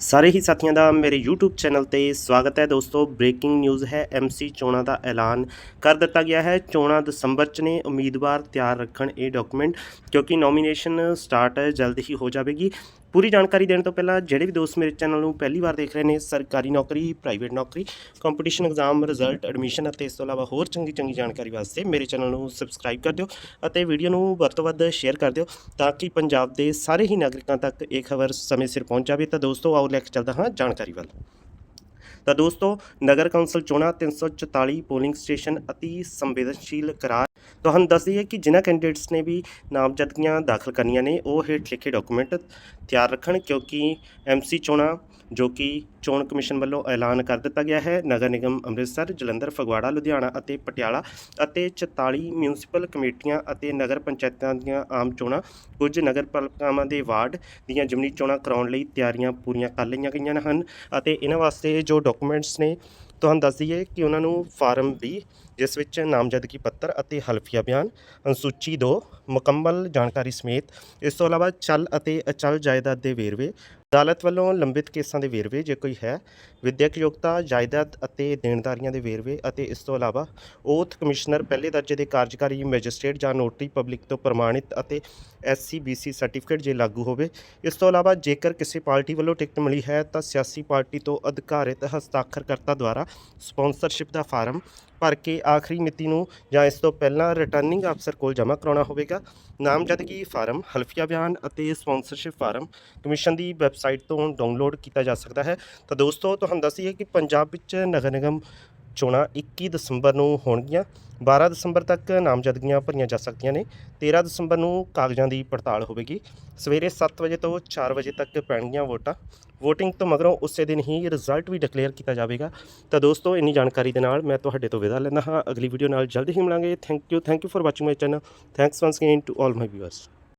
ਸਾਰੇ ਹੀ ਸਾਥੀਆਂ ਦਾ ਮੇਰੇ YouTube ਚੈਨਲ ਤੇ ਸਵਾਗਤ ਹੈ। ਦੋਸਤੋ ਬ੍ਰੇਕਿੰਗ ਨਿਊਜ਼ ਹੈ। MC ਚੋਣਾਂ ਦਾ ਐਲਾਨ ਕਰ ਦਿੱਤਾ ਗਿਆ ਹੈ। ਚੋਣਾਂ ਦਸੰਬਰ ਚ ਨੇ। ਉਮੀਦਵਾਰ ਤਿਆਰ ਰੱਖਣ ਇਹ ਡਾਕੂਮੈਂਟ ਕਿਉਂਕਿ ਨੋਮੀਨੇਸ਼ਨ ਸਟਾਰਟ ਜਲਦ ਹੀ ਹੋ ਜਾਵੇਗੀ। ਪੂਰੀ ਜਾਣਕਾਰੀ ਦੇਣ ਤੋਂ ਪਹਿਲਾਂ ਜਿਹੜੇ ਵੀ ਦੋਸਤ ਮੇਰੇ ਚੈਨਲ ਨੂੰ ਪਹਿਲੀ ਵਾਰ ਦੇਖ ਰਹੇ ਨੇ, ਸਰਕਾਰੀ ਨੌਕਰੀ ਪ੍ਰਾਈਵੇਟ ਨੌਕਰੀ ਕੰਪੀਟੀਸ਼ਨ ਐਗਜ਼ਾਮ ਰਿਜ਼ਲਟ ਐਡਮਿਸ਼ਨ ਅਤੇ ਇਸ ਤੋਂ ਇਲਾਵਾ ਹੋਰ ਚੰਗੀ ਚੰਗੀ ਜਾਣਕਾਰੀ ਵਾਸਤੇ ਮੇਰੇ ਚੈਨਲ ਨੂੰ ਸਬਸਕ੍ਰਾਈਬ ਕਰ ਦਿਓ ਅਤੇ ਵੀਡੀਓ ਨੂੰ ਵੱਧ ਤੋਂ ਵੱਧ ਸ਼ੇਅਰ ਕਰ ਦਿਓ ਤਾਂ ਕਿ ਪੰਜਾਬ ਦੇ ਸਾਰੇ ਹੀ ਨਾਗਰਿਕਾਂ ਤੱਕ ਇਹ ਖਬਰ ਸਮੇਂ ਸਿਰ ਪਹੁੰਚ ਜਾਵੇ। ਤਾਂ ਦੋਸਤੋ, ਆਓ ਲੈ ਕੇ ਚੱਲਦਾ ਹਾਂ ਜਾਣਕਾਰੀ ਵੱਲ। ਤਾਂ ਦੋਸਤੋ, ਨਗਰ ਕੌਂਸਲ ਚੋਣਾਂ 344 ਪੋਲਿੰਗ ਸਟੇਸ਼ਨ ਅਤੀ ਸੰਵੇਦਨਸ਼ੀਲ ਕਰਾਰ ਤੁਹਾਨੂੰ ਦੱਸ ਦਈਏ ਕਿ ਜਿਨ੍ਹਾਂ ਕੈਂਡੀਡੇਟਸ ਨੇ ਵੀ ਨਾਮਜ਼ਦਗੀਆਂ ਦਾਖਲ ਕਰਨੀਆਂ ਨੇ, ਉਹ ਹੇਠ ਲਿਖੇ ਡਾਕੂਮੈਂਟ ਤਿਆਰ ਰੱਖਣ ਕਿਉਂਕਿ ਐਮਸੀ ਚੋਣਾਂ, ਜੋ ਕਿ ਚੋਣ ਕਮਿਸ਼ਨ ਵੱਲੋਂ ਐਲਾਨ ਕਰ ਦਿੱਤਾ ਗਿਆ ਹੈ, ਨਗਰ ਨਿਗਮ ਅੰਮ੍ਰਿਤਸਰ, ਜਲੰਧਰ, ਫਗਵਾੜਾ, ਲੁਧਿਆਣਾ ਅਤੇ ਪਟਿਆਲਾ ਅਤੇ 44 ਮਿਊਨਿਸਪਲ ਕਮੇਟੀਆਂ ਅਤੇ ਨਗਰ ਪੰਚਾਇਤਾਂ ਦੀਆਂ ਆਮ ਚੋਣਾਂ, ਕੁਝ ਨਗਰ ਪਾਲਿਕਾਵਾਂ ਦੇ ਵਾਰਡ ਦੀਆਂ ਜਿਮਨੀ ਚੋਣਾਂ ਕਰਾਉਣ ਲਈ ਤਿਆਰੀਆਂ ਪੂਰੀਆਂ ਕਰ ਲਈਆਂ ਗਈਆਂ ਹਨ ਅਤੇ ਇਹਨਾਂ ਵਾਸਤੇ ਜੋ ਡਾਕੂਮੈਂਟਸ ਨੇ ਤੁਹਾਨੂੰ ਦੱਸ ਦਈਏ ਕਿ ਉਹਨਾਂ ਨੂੰ ਫਾਰਮ 20 ਜਿਸ ਵਿੱਚ ਨਾਮਜ਼ਦਗੀ ਪੱਤਰ ਅਤੇ ਹਲਫੀਆ ਬਿਆਨ, ਅਨੁਸੂਚੀ 2 ਮੁਕੰਮਲ ਜਾਣਕਾਰੀ ਸਮੇਤ, ਇਸ ਤੋਂ ਇਲਾਵਾ ਚੱਲ ਅਤੇ ਅਚਲ ਜਾਇਦਾਦ ਦੇ ਵੇਰਵੇ ਅਦਾਲਤ ਵੱਲੋਂ ਲੰਬਿਤ ਕੇਸਾਂ ਦੇ ਵੇਰਵੇ ਜੇ ਕੋਈ ਹੈ, ਵਿਦਿਅਕ ਯੋਗਤਾ, ਜਾਇਦਾਦ ਅਤੇ ਦੇਣਦਾਰੀਆਂ ਦੇ ਵੇਰਵੇ ਅਤੇ ਇਸ ਤੋਂ ਇਲਾਵਾ ਓਥ ਕਮਿਸ਼ਨਰ, ਪਹਿਲੇ ਦਰਜੇ ਦੇ ਕਾਰਜਕਾਰੀ ਮੈਜਿਸਟ੍ਰੇਟ ਜਾਂ ਨੋਟਰੀ ਪਬਲਿਕ ਤੋਂ ਪ੍ਰਮਾਣਿਤ ਅਤੇ ਐਸਸੀਬੀਸੀ ਸਰਟੀਫਿਕੇਟ ਜੇ ਲਾਗੂ ਹੋਵੇ, ਇਸ ਤੋਂ ਇਲਾਵਾ ਜੇਕਰ ਕਿਸੇ ਪਾਰਟੀ ਵੱਲੋਂ ਟਿਕਟ ਮਿਲੀ ਹੈ ਤਾਂ ਸਿਆਸੀ ਪਾਰਟੀ ਤੋਂ ਅਧਿਕਾਰਿਤ ਹਸਤਾਖਰਕਰਤਾ ਦੁਆਰਾ ਸਪਾਂਸਰਸ਼ਿਪ ਦਾ ਫਾਰਮ ਭਰ ਕੇ ਆਖਰੀ ਮਿਤੀ ਨੂੰ ਜਾਂ ਇਸ ਤੋਂ ਪਹਿਲਾਂ ਰਿਟਰਨਿੰਗ ਅਫਸਰ ਕੋਲ ਜਮ੍ਹਾਂ ਕਰਾਉਣਾ ਹੋਵੇਗਾ। ਨਾਮਜ਼ਦਗੀ ਫਾਰਮ, ਹਲਫੀਆ ਬਿਆਨ ਅਤੇ ਸਪਾਂਸਰਸ਼ਿਪ ਫਾਰਮ ਕਮਿਸ਼ਨ ਦੀ ਵੈਬਸਾਈਟ ਤੋਂ ਡਾਊਨਲੋਡ ਕੀਤਾ ਜਾ ਸਕਦਾ ਹੈ। ਤਾਂ ਦੋਸਤੋ, ਤੁਹਾਨੂੰ ਦੱਸੀਏ ਕਿ ਪੰਜਾਬ ਵਿੱਚ ਨਗਰ ਨਿਗਮ ਚੋਣਾਂ 21 ਦਸੰਬਰ ਨੂੰ ਹੋਣਗੀਆਂ। 12 ਦਸੰਬਰ ਤੱਕ ਨਾਮਜ਼ਦਗੀਆਂ ਭਰੀਆਂ ਜਾ ਸਕਦੀਆਂ ਨੇ। 13 ਦਸੰਬਰ ਨੂੰ ਕਾਗਜ਼ਾਂ ਦੀ ਪੜਤਾਲ ਹੋਵੇਗੀ। ਸਵੇਰੇ 7 ਵਜੇ ਤੋਂ 4 ਵਜੇ ਤੱਕ ਪੈਣਗੀਆਂ ਵੋਟਾਂ। VOTING ਤੋਂ ਮਗਰੋਂ ਉਸੇ ਦਿਨ ਹੀ ਰਿਜ਼ਲਟ ਵੀ ਡਿਕਲੇਅਰ ਕੀਤਾ ਜਾਵੇਗਾ। ਤਾਂ ਦੋਸਤੋ, ਇੰਨੀ ਜਾਣਕਾਰੀ ਦੇ ਨਾਲ ਮੈਂ ਤੁਹਾਡੇ ਤੋਂ ਵਿਦਾ ਲੈਂਦਾ ਹਾਂ। ਅਗਲੀ ਵੀਡੀਓ ਨਾਲ ਜਲਦੀ ਹੀ ਮਿਲਾਂਗੇ। Thank you thank you for watching my channel thanks once again to all my viewers